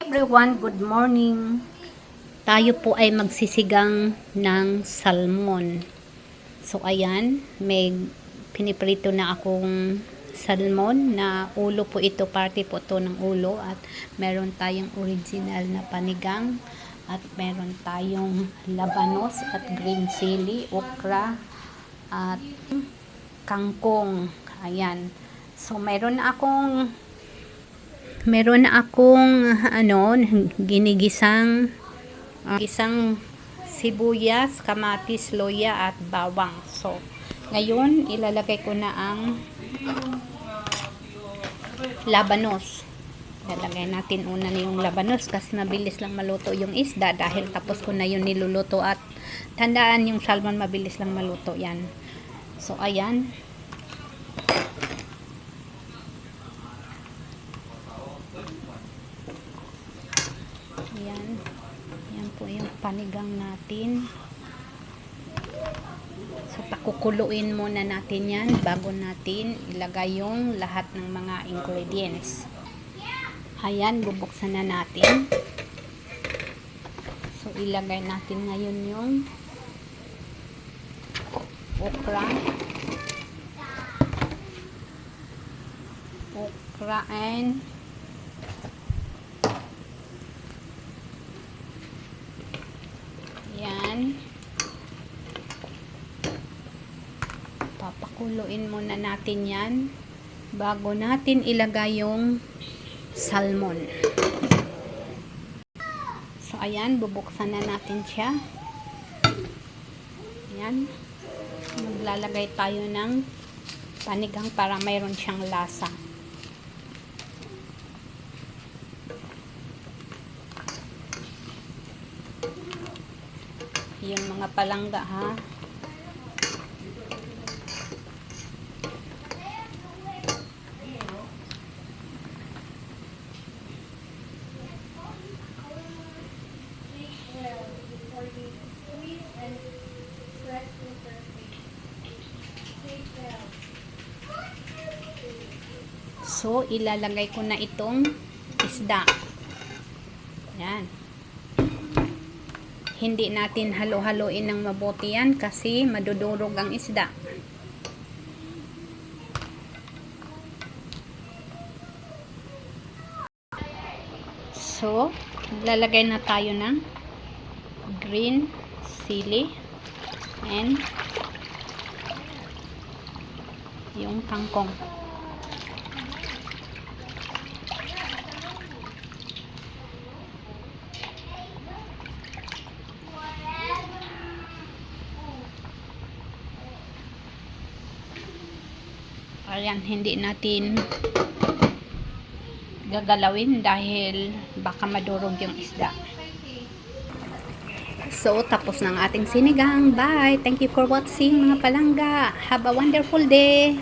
Everyone, good morning. Tayo po ay magsisigang ng salmon. So ayan, may piniprito na akong salmon na ulo po ito, parte po to ng ulo at meron tayong original na panigang at meron tayong labanos at green chili, okra at kangkong. Ayan. So meron akong meron akong ano ginigisang uh, gisang sibuyas, kamatis, loya at bawang. So ngayon ilalagay ko na ang labanos. Lalagay natin una na yung labanos kasi mabilis lang maluto yung isda dahil tapos ko na yung niluluto at tandaan yung salmon mabilis lang maluto yan. So ayan, Ayan. Ayan po yung panigang natin. So, pakukuluin muna natin yan bago natin ilagay yung lahat ng mga ingredients. Ayan, bubuksan na natin. So, ilagay natin ngayon yung okra. Okra and Yan. Papakuluin muna natin yan bago natin ilagay yung salmon. So, ayan, bubuksan na natin siya. Ayan. Maglalagay tayo ng panigang para mayroon siyang lasa. yung mga palangga ha So, ilalagay ko na itong isda. Yan hindi natin halo-haloin ng mabuti yan kasi madudurog ang isda. So, lalagay na tayo ng green chili and yung kangkong. Ayan, hindi natin gagalawin dahil baka madurog yung isda. So, tapos ng ating sinigang. Bye! Thank you for watching mga palangga. Have a wonderful day!